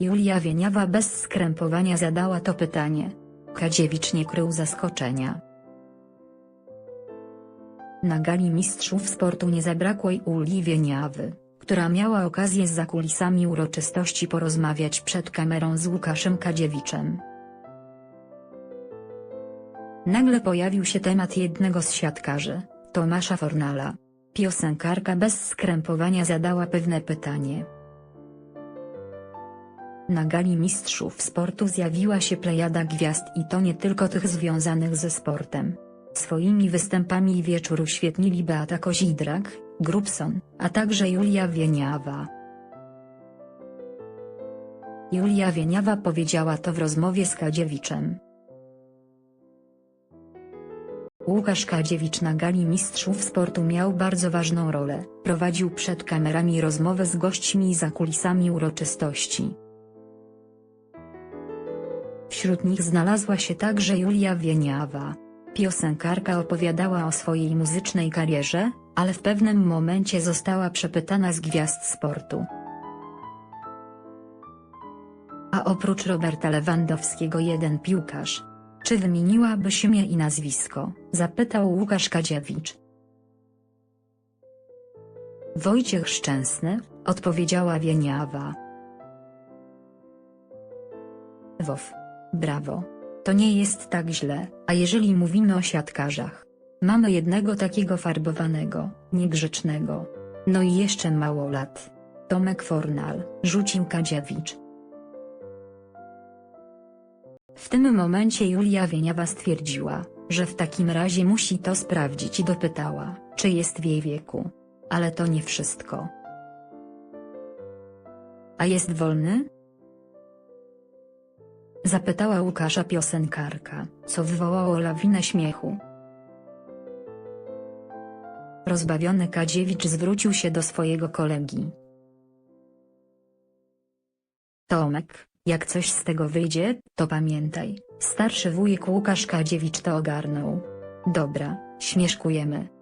Julia Wieniawa bez skrępowania zadała to pytanie. Kadziewicz nie krył zaskoczenia. Na gali mistrzów sportu nie zabrakło Julii Wieniawy, która miała okazję z zakulisami uroczystości porozmawiać przed kamerą z Łukaszem Kadziewiczem. Nagle pojawił się temat jednego z siatkarzy, Tomasza Fornala. Piosenkarka bez skrępowania zadała pewne pytanie. Na gali mistrzów sportu zjawiła się plejada gwiazd i to nie tylko tych związanych ze sportem. Swoimi występami wieczór uświetnili Beata Kozidrak, Grubson, a także Julia Wieniawa. Julia Wieniawa powiedziała to w rozmowie z Kadziewiczem. Łukasz Kadziewicz na gali mistrzów sportu miał bardzo ważną rolę, prowadził przed kamerami rozmowę z gośćmi za kulisami uroczystości. Wśród nich znalazła się także Julia Wieniawa. Piosenkarka opowiadała o swojej muzycznej karierze, ale w pewnym momencie została przepytana z gwiazd sportu. A oprócz Roberta Lewandowskiego jeden piłkarz. Czy wymieniłabyś imię i nazwisko? Zapytał Łukasz Kadziewicz. Wojciech Szczęsny, odpowiedziała Wieniawa. Wow. Brawo. To nie jest tak źle, a jeżeli mówimy o siatkarzach. Mamy jednego takiego farbowanego, niegrzecznego. No i jeszcze mało lat. Tomek Fornal, rzucił Kadziewicz. W tym momencie Julia Wieniawa stwierdziła, że w takim razie musi to sprawdzić i dopytała, czy jest w jej wieku. Ale to nie wszystko. A jest wolny? Zapytała Łukasza piosenkarka, co wywołało lawinę śmiechu. Rozbawiony Kadziewicz zwrócił się do swojego kolegi. Tomek, jak coś z tego wyjdzie, to pamiętaj, starszy wujek Łukasz Kadziewicz to ogarnął. Dobra, śmieszkujemy.